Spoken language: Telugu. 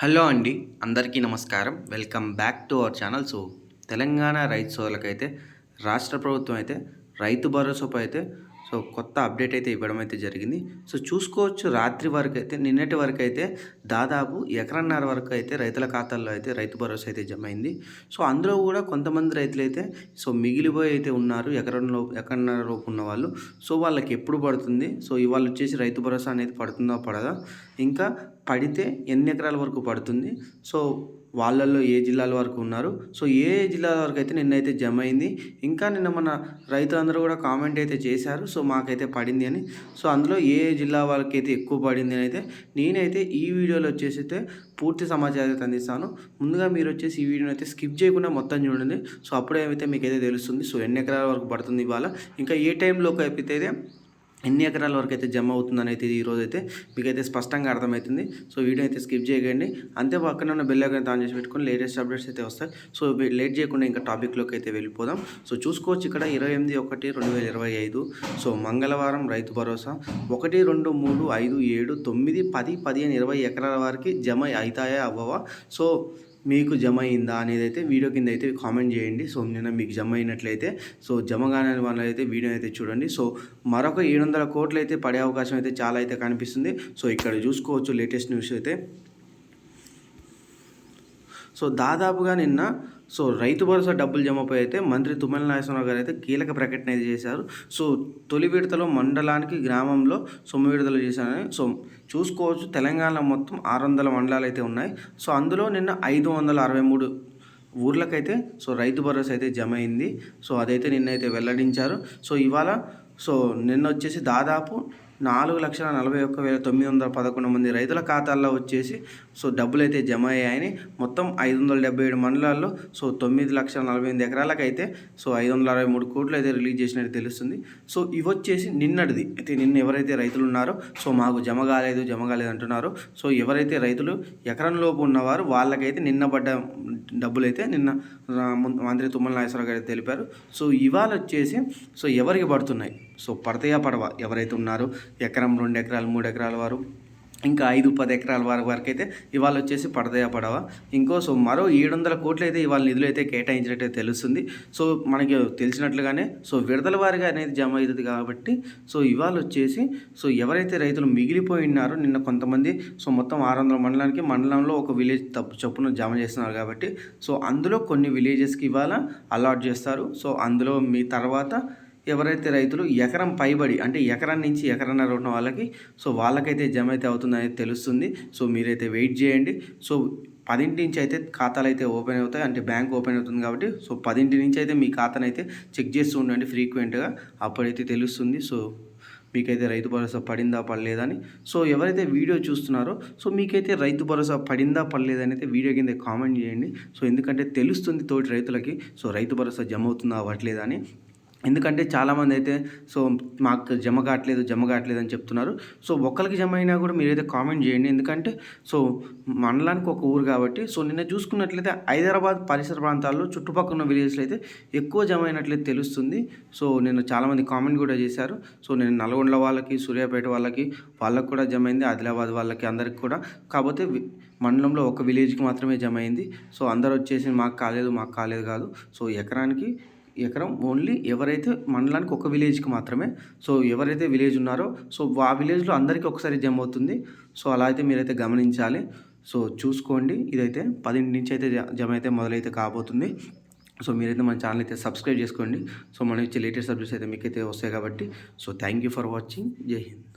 హలో అండి అందరికీ నమస్కారం. Welcome back to our channel. So Telangana రైతు సోదరులకైతే రాష్ట్ర ప్రభుత్వం అయితే రైతు భరోసాపై అయితే సో కొత్త అప్డేట్ అయితే ఇవ్వడం అయితే జరిగింది. సో చూసుకోవచ్చు రాత్రి వరకు అయితే నిన్నటి వరకు అయితే దాదాపు ఎకరన్నర వరకు అయితే రైతుల ఖాతాల్లో అయితే రైతు భరోసా అయితే జమ అయింది. సో అందులో కూడా కొంతమంది రైతులు అయితే సో మిగిలిపోయి అయితే ఉన్నారు ఎకరంలో ఎకరన్నర లోపు ఉన్న వాళ్ళు. సో వాళ్ళకి ఎప్పుడు పడుతుంది? సో ఇవాళ వచ్చేసి రైతు భరోసా అనేది పడుతుందా పడదా? ఇంకా పడితే ఎన్ని ఎకరాల వరకు పడుతుంది? సో వాళ్ళల్లో ఏ జిల్లాల వరకు ఉన్నారు? సో ఏ జిల్లాల వరకు అయితే నిన్నైతే జమ అయింది? ఇంకా నిన్న మన రైతులందరూ కూడా కామెంట్ అయితే చేశారు. సో మాకైతే పడింది అని. సో అందులో ఏ జిల్లా వాళ్ళకి అయితే ఎక్కువ పడింది అని అయితే నేనైతే ఈ వీడియోలో వచ్చేసి అయితే పూర్తి సమాచారం అయితే అందిస్తాను. ముందుగా మీరు వచ్చేసి ఈ వీడియోని అయితే స్కిప్ చేయకుండా మొత్తం చూడండి. సో అప్పుడే అయితే మీకైతే తెలుస్తుంది. సో ఎన్ని ఎకరాల వరకు పడుతుంది ఇవాళ? ఇంకా ఏ టైంలోకి అయితే ఎన్ని ఎకరాల వరకు అయితే జమ అవుతుందని అయితే ఈరోజు అయితే మీకైతే స్పష్టంగా అర్థమవుతుంది. సో వీడియో అయితే స్కిప్ చేయకండి. అంతే పక్కన ఉన్న బెల్ ఐకాన్ ఆన్ చేసి పెట్టుకొని లేటెస్ట్ అప్డేట్స్ అయితే వస్తాయి. సో లేట్ చేయకుండా ఇంకా టాపిక్లోకి అయితే వెళ్ళిపోదాం. సో చూసుకోవచ్చు ఇక్కడ ఇరవై ఎనిమిది ఒకటి రెండు వేల ఇరవై ఐదు. సో మంగళవారం రైతు భరోసా. ఒకటి రెండు మూడు ఐదు ఏడు తొమ్మిది పది పదిహేను ఇరవై ఎకరాల వరకు జమ అవుతాయా అవ్వవా? సో మీకు జమ అయిందా అనేది అయితే వీడియో కింద అయితే కామెంట్ చేయండి. సో నిన్న మీకు జమ అయినట్లయితే సో జమ కాని వాళ్ళు అయితే వీడియో అయితే చూడండి. సో మరొక ఏడు వందల కోట్లు అయితే పడే అవకాశం అయితే చాలా అయితే కనిపిస్తుంది. సో ఇక్కడ చూసుకోవచ్చు లేటెస్ట్ న్యూస్ అయితే. సో దాదాపుగా నిన్న సో రైతు భరోసా డబ్బులు జమపై అయితే మంత్రి తుమ్మల నాగేశ్వరరావు గారు అయితే కీలక ప్రకటన అయితే చేశారు. సో తొలి విడతలో మండలానికి గ్రామంలో సొమ్ము విడుదల చేశారని సో చూసుకోవచ్చు తెలంగాణ మొత్తం ఆరు వందల మండలాలు అయితే ఉన్నాయి. సో అందులో నిన్న ఐదు వందల అరవై మూడు ఊర్లకైతే సో రైతు భరోసా అయితే జమ అయింది. సో అదైతే నిన్నైతే వెల్లడించారు. సో ఇవాళ సో నిన్న వచ్చేసి దాదాపు నాలుగు లక్షల నలభై ఒక్క వేల తొమ్మిది వందల పదకొండు మంది రైతుల ఖాతాల్లో వచ్చేసి సో డబ్బులు అయితే జమ అయ్యాయని. మొత్తం ఐదు వందల డెబ్బై ఏడు మండలాల్లో సో తొమ్మిది లక్షల నలభై ఎనిమిది ఎకరాలకు అయితే సో ఐదు వందల అరవై మూడు కోట్లు అయితే రిలీజ్ చేసినట్టు తెలుస్తుంది. సో ఇవి వచ్చేసి నిన్నటిది. అయితే నిన్న ఎవరైతే రైతులు ఉన్నారో సో మాకు జమ కాలేదు జమ కాలేదు అంటున్నారో. సో ఎవరైతే రైతులు ఎకరంలోపు ఉన్నవారు వాళ్ళకైతే నిన్న పడ్డ డబ్బులు అయితే నిన్న మంత్రి తుమ్మల నాగేశ్వరరావు గారు తెలిపారు. సో ఇవాళ వచ్చేసి సో ఎవరికి పడుతున్నాయి? సో పడతాయా పడవా? ఎవరైతే ఉన్నారో ఎకరం రెండు ఎకరాలు మూడు ఎకరాల వారు ఇంకా ఐదు పది ఎకరాల వరకు వరకు అయితే ఇవాళ వచ్చేసి పడదయా పడవ. ఇంకో సో మరో ఏడు వందల కోట్లు అయితే ఇవాళ నిధులు అయితే కేటాయించినట్టు తెలుస్తుంది. సో మనకి తెలిసినట్లుగానే సో విడతల వారిగా అనేది జమ అవుతుంది కాబట్టి సో ఇవాళ వచ్చేసి సో ఎవరైతే రైతులు మిగిలిపోయి ఉన్నారో నిన్న కొంతమంది సో మొత్తం ఆరు వందల మండలానికి మండలంలో ఒక విలేజ్ తప్పు చొప్పున జమ చేస్తున్నారు కాబట్టి సో అందులో కొన్ని విలేజెస్కి ఇవాళ అలాట్ చేస్తారు. సో అందులో మీ తర్వాత ఎవరైతే రైతులు ఎకరం పైబడి అంటే ఎకరం నుంచి ఎకరన్నర ఉన్న వాళ్ళకి సో వాళ్ళకైతే జమ అయితే అవుతుందని తెలుస్తుంది. సో మీరైతే వెయిట్ చేయండి. సో పదింటి నుంచి అయితే ఖాతాలు అయితే ఓపెన్ అవుతాయి. అంటే బ్యాంక్ ఓపెన్ అవుతుంది కాబట్టి సో పదింటి నుంచి అయితే మీ ఖాతాను అయితే చెక్ చేస్తూ ఉండండి ఫ్రీక్వెంట్గా. అప్పుడైతే తెలుస్తుంది. సో మీకైతే రైతు భరోసా పడిందా పడలేదని సో ఎవరైతే వీడియో చూస్తున్నారో సో మీకైతే రైతు భరోసా పడిందా పడలేదని అయితే వీడియో కింద కామెంట్ చేయండి. సో ఎందుకంటే తెలుస్తుంది తోటి రైతులకి సో రైతు భరోసా జమ అవుతుందా అవ్వట్లేదని ఎందుకంటే చాలామంది అయితే సో మాకు జమ కావట్లేదు జమ కావట్లేదు అని చెప్తున్నారు. సో ఒక్కరికి జమ అయినా కూడా మీరైతే కామెంట్ చేయండి. ఎందుకంటే సో మండలానికి ఒక ఊరు కాబట్టి సో నిన్న చూసుకున్నట్లయితే హైదరాబాద్ పరిసర ప్రాంతాల్లో చుట్టుపక్కల ఉన్న విలేజ్లో అయితే ఎక్కువ జమ అయినట్లయితే తెలుస్తుంది. సో నేను చాలామంది కామెంట్ కూడా చేశారు. సో నేను నల్గొండ వాళ్ళకి సూర్యాపేట వాళ్ళకి వాళ్ళకి కూడా జమ అయింది ఆదిలాబాద్ వాళ్ళకి అందరికి కూడా. కాకపోతే మండలంలో ఒక విలేజ్కి మాత్రమే జమ అయింది. సో అందరు వచ్చేసి మాకు కాలేదు మాకు కాలేదు కాదు. సో ఎకరానికి ఎకరం ఓన్లీ ఎవరైతే మండలానికి ఒక విలేజ్కి మాత్రమే సో ఎవరైతే విలేజ్ ఉన్నారో సో ఆ విలేజ్లో అందరికీ ఒకసారి జమ అవుతుంది. సో అలా అయితే మీరైతే గమనించాలి. సో చూసుకోండి. ఇదైతే పదింటి నుంచి అయితే జమ అయితే మొదలైతే కాబోతుంది. సో మీరైతే మన ఛానల్ అయితే సబ్స్క్రైబ్ చేసుకోండి. సో మనం ఇచ్చే లేటెస్ట్ సబ్జెక్ట్స్ అయితే మీకైతే వస్తాయి కాబట్టి so thank you for watching. జై హింద్.